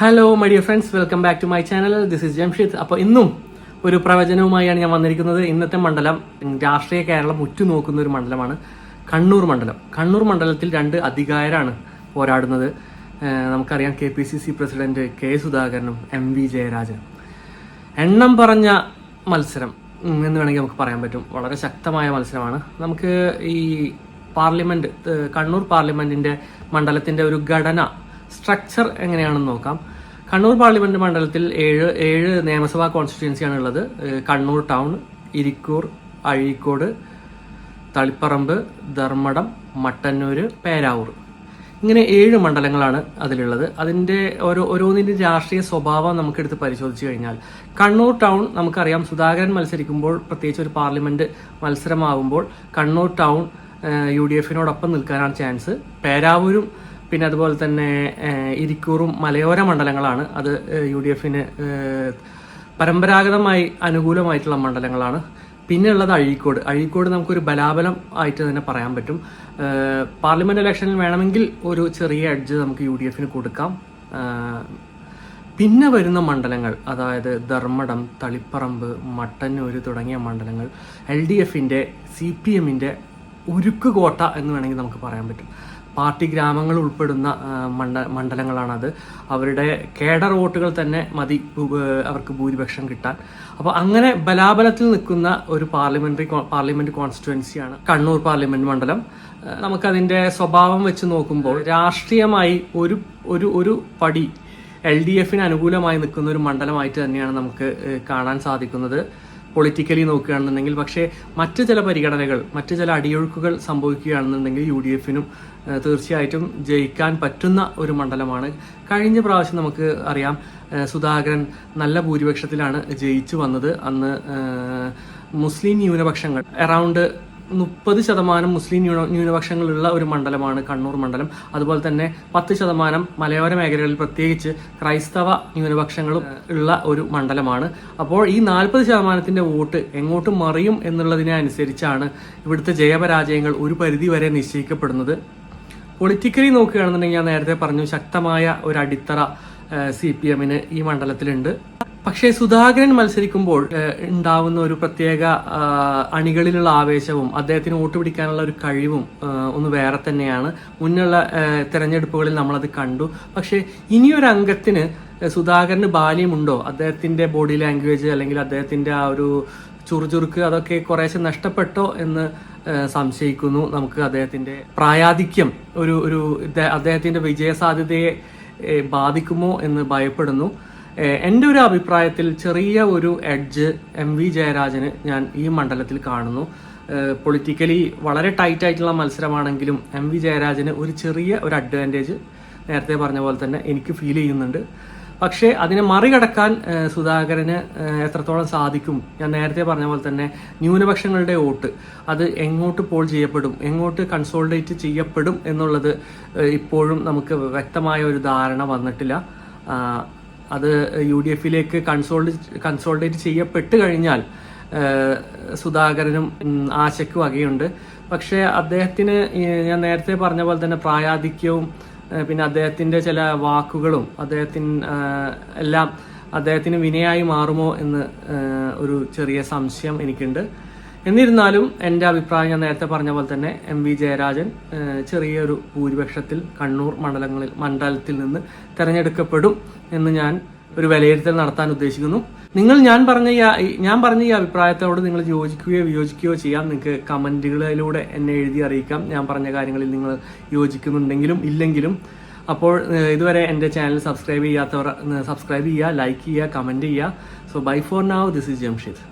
Hello my dear friends welcome back to my channel this is Jamshid അപ്പോൾ ഇന്നും ഒരു പ്രവചനവുമായാണ് ഞാൻ വന്നിരിക്കുന്നത്. ഇന്നത്തെ മണ്ഡലം രാഷ്ട്രീയ കേരളം ഉറ്റുനോക്കുന്ന ഒരു മണ്ഡലമാണ് കണ്ണൂർ മണ്ഡലം. കണ്ണൂർ മണ്ഡലത്തിൽ രണ്ട് അധികാരാണ് പോരാടുന്നത്. നമുക്കറിയാം K P C C president K സുധാകരനും എം വി ജയരാജനും. എണ്ണം പറഞ്ഞ മത്സരം എന്ന് വേണമെങ്കിൽ നമുക്ക് പറയാൻ പറ്റും. വളരെ ശക്തമായ മത്സരമാണ്. നമുക്ക് ഈ പാർലമെന്റ് കണ്ണൂർ പാർലമെന്റിന്റെ മണ്ഡലത്തിന്റെ ഒരു ഘടന സ്ട്രക്ചർ എങ്ങനെയാണെന്ന് നോക്കാം. കണ്ണൂർ പാർലമെന്റ് മണ്ഡലത്തിൽ ഏഴ് ഏഴ് നിയമസഭാ കോൺസ്റ്റിറ്റ്യുവൻസിയാണ് ഉള്ളത് കണ്ണൂർ ടൗൺ ഇരിക്കൂർ അഴീക്കോട് തളിപ്പറമ്പ് ധർമ്മടം മട്ടന്നൂര് പേരാവൂർ. ഇങ്ങനെ ഏഴ് മണ്ഡലങ്ങളാണ് അതിലുള്ളത്. അതിന്റെ ഓരോ ഓരോന്നിന്റെ രാഷ്ട്രീയ സ്വഭാവം നമുക്കെടുത്ത് പരിശോധിച്ച് കഴിഞ്ഞാൽ കണ്ണൂർ ടൗൺ നമുക്കറിയാം സുധാകരൻ മത്സരിക്കുമ്പോൾ പ്രത്യേകിച്ച് ഒരു പാർലമെന്റ് മത്സരമാകുമ്പോൾ കണ്ണൂർ ടൗൺ യു ഡി എഫിനോടൊപ്പം നിൽക്കാനാണ് ചാൻസ്. പേരാവൂരും പിന്നെ അതുപോലെ തന്നെ ഇരിക്കൂറും മലയോര മണ്ഡലങ്ങളാണ്. അത് യു ഡി എഫിന് പരമ്പരാഗതമായി അനുകൂലമായിട്ടുള്ള മണ്ഡലങ്ങളാണ്. പിന്നെ ഉള്ളത് അഴീക്കോട്. അഴീക്കോട് നമുക്കൊരു ബലാബലം ആയിട്ട് തന്നെ പറയാൻ പറ്റും. പാർലമെന്റ് ഇലക്ഷനിൽ വേണമെങ്കിൽ ഒരു ചെറിയ അഡ്ജ് നമുക്ക് യു ഡി എഫിന് കൊടുക്കാം. പിന്നെ വരുന്ന മണ്ഡലങ്ങൾ അതായത് ധർമ്മടം തളിപ്പറമ്പ് മട്ടന്നൂര് തുടങ്ങിയ മണ്ഡലങ്ങൾ എൽ ഡി എഫിന്റെ സി പി എമ്മിന്റെ ഉരുക്കുകോട്ട എന്ന് വേണമെങ്കിൽ നമുക്ക് പറയാൻ പറ്റും. പാർട്ടി ഗ്രാമങ്ങൾ ഉൾപ്പെടുന്ന മണ്ഡ മണ്ഡലങ്ങളാണത്. അവരുടെ കേഡർ വോട്ടുകൾ തന്നെ മതി അവർക്ക് ഭൂരിപക്ഷം കിട്ടാൻ. അപ്പോൾ അങ്ങനെ ബലാബലത്തിൽ നിൽക്കുന്ന ഒരു പാർലമെന്ററി പാർലമെന്റ് കോൺസ്റ്റിറ്റുവൻസിയാണ് കണ്ണൂർ പാർലമെന്റ് മണ്ഡലം. നമുക്കതിന്റെ സ്വഭാവം വെച്ച് നോക്കുമ്പോൾ രാഷ്ട്രീയമായി ഒരു ഒരു ഒരു പടി എൽ ഡി എഫിന് അനുകൂലമായി നിൽക്കുന്ന ഒരു മണ്ഡലമായിട്ട് തന്നെയാണ് നമുക്ക് കാണാൻ സാധിക്കുന്നത്. പൊളിറ്റിക്കലി നോക്കുകയാണെന്നുണ്ടെങ്കിൽ പക്ഷേ മറ്റു ചില പരിഗണനകൾ മറ്റു ചില അടിയൊഴുക്കുകൾ സംഭവിക്കുകയാണെന്നുണ്ടെങ്കിൽ യു ഡി എഫിനും തീർച്ചയായിട്ടും ജയിക്കാൻ പറ്റുന്ന ഒരു മണ്ഡലമാണ്. കഴിഞ്ഞ പ്രാവശ്യം നമുക്ക് അറിയാം സുധാകരൻ നല്ല ഭൂരിപക്ഷത്തിലാണ് ജയിച്ചു വന്നത്. അന്ന് മുസ്ലിം ന്യൂനപക്ഷങ്ങൾ അറൗണ്ട് മുപ്പത് ശതമാനം മുസ്ലിം ന്യൂന ന്യൂനപക്ഷങ്ങളുള്ള ഒരു മണ്ഡലമാണ് കണ്ണൂർ മണ്ഡലം. അതുപോലെ തന്നെ പത്ത് ശതമാനം മലയോര മേഖലകളിൽ പ്രത്യേകിച്ച് ക്രൈസ്തവ ന്യൂനപക്ഷങ്ങളും ഉള്ള ഒരു മണ്ഡലമാണ്. അപ്പോൾ ഈ നാൽപ്പത് ശതമാനത്തിന്റെ വോട്ട് എങ്ങോട്ട് മറിയും എന്നുള്ളതിനെ അനുസരിച്ചാണ് ഇവിടുത്തെ ജയപരാജയങ്ങൾ ഒരു പരിധി വരെ നിശ്ചയിക്കപ്പെടുന്നത്. പൊളിറ്റിക്കലി നോക്കുകയാണെന്നുണ്ടെങ്കിൽ ഞാൻ നേരത്തെ പറഞ്ഞു ശക്തമായ ഒരു അടിത്തറ സി പി എമ്മിന് ഈ മണ്ഡലത്തിലുണ്ട്. പക്ഷേ സുധാകരൻ മത്സരിക്കുമ്പോൾ ഉണ്ടാവുന്ന ഒരു പ്രത്യേക അണികളിലുള്ള ആവേശവും അദ്ദേഹത്തിന് വോട്ട് പിടിക്കാനുള്ള ഒരു കഴിവും ഒന്ന് വേറെ തന്നെയാണ്. മുന്നുള്ള തെരഞ്ഞെടുപ്പുകളിൽ നമ്മളത് കണ്ടു. പക്ഷേ ഇനിയൊരു അംഗത്തിന് സുധാകരന് ബാല്യമുണ്ടോ? അദ്ദേഹത്തിന്റെ ബോഡി ലാംഗ്വേജ് അല്ലെങ്കിൽ അദ്ദേഹത്തിന്റെ ആ ഒരു ചുറുചുറുക്ക് അതൊക്കെ കുറേശ്ശെ നഷ്ടപ്പെട്ടോ എന്ന് സംശയിക്കുന്നു. നമുക്ക് അദ്ദേഹത്തിന്റെ പ്രായാധിക്യം ഒരു ഒരു അദ്ദേഹത്തിന്റെ വിജയ സാധ്യതയെ ബാധിക്കുമോ എന്ന് ഭയപ്പെടുന്നു. എന്റെ ഒരു അഭിപ്രായത്തിൽ ചെറിയ ഒരു എഡ്ജ് എം വി ജയരാജന് ഞാൻ ഈ മണ്ഡലത്തിൽ കാണുന്നു. പൊളിറ്റിക്കലി വളരെ ടൈറ്റ് ആയിട്ടുള്ള മത്സരമാണെങ്കിലും എം വി ജയരാജന് ഒരു ചെറിയ ഒരു അഡ്വാന്റേജ് നേരത്തെ പറഞ്ഞ പോലെ തന്നെ എനിക്ക് ഫീൽ ചെയ്യുന്നുണ്ട്. പക്ഷേ അതിനെ മറികടക്കാൻ സുധാകരന് എത്രത്തോളം സാധിക്കും? ഞാൻ നേരത്തെ പറഞ്ഞ പോലെ തന്നെ ന്യൂനപക്ഷങ്ങളുടെ വോട്ട്. അത് എങ്ങോട്ട് പോൾ ചെയ്യപ്പെടും? എങ്ങോട്ട് കൺസോൾഡേറ്റ് ചെയ്യപ്പെടും എന്നുള്ളത് ഇപ്പോഴും നമുക്ക് വ്യക്തമായ ഒരു ധാരണ വന്നിട്ടില്ല. അത് യു ഡി എഫിലേക്ക് കൺസോൾഡ് കൺസോൾഡേറ്റ് ചെയ്യപ്പെട്ട് കഴിഞ്ഞാൽ സുധാകരനും ആശയ്ക്ക് വകയുണ്ട്. പക്ഷേ അദ്ദേഹത്തിന് ഞാൻ നേരത്തെ പറഞ്ഞ പോലെ തന്നെ പ്രായാധിക്യവും പിന്നെ അദ്ദേഹത്തിന്റെ ചില വാക്കുകളും അദ്ദേഹത്തിന് എല്ലാം അദ്ദേഹത്തിന് വിനയായി മാറുമോ എന്ന് ഒരു ചെറിയ സംശയം എനിക്കുണ്ട്. എന്നിരുന്നാലും എന്റെ അഭിപ്രായം ഞാൻ നേരത്തെ പറഞ്ഞ പോലെ തന്നെ എം വി ജയരാജൻ ചെറിയൊരു ഭൂരിപക്ഷത്തിൽ കണ്ണൂർ മണ്ഡലങ്ങളിൽ മണ്ഡലത്തിൽ നിന്ന് തിരഞ്ഞെടുക്കപ്പെടും എന്ന് ഞാൻ ഒരു വിലയിരുത്തൽ നടത്താൻ ഉദ്ദേശിക്കുന്നു. നിങ്ങൾ ഞാൻ പറഞ്ഞ ഈ ഞാൻ പറഞ്ഞ ഈ അഭിപ്രായത്തോട് നിങ്ങൾ യോജിക്കുകയോ വിയോജിക്കുകയോ ചെയ്യാം. നിങ്ങൾക്ക് കമന്റുകളിലൂടെ എന്നെ എഴുതി അറിയിക്കാം. ഞാൻ പറഞ്ഞ കാര്യങ്ങളിൽ നിങ്ങൾ യോജിക്കുന്നുണ്ടെങ്കിലും ഇല്ലെങ്കിലും. അപ്പോൾ ഇതുവരെ എന്റെ ചാനൽ സബ്സ്ക്രൈബ് ചെയ്യാത്തവർ സബ്സ്ക്രൈബ് ചെയ്യുക ലൈക്ക് ചെയ്യുക കമന്റ് ചെയ്യുക. So bye for now this is Jamshid.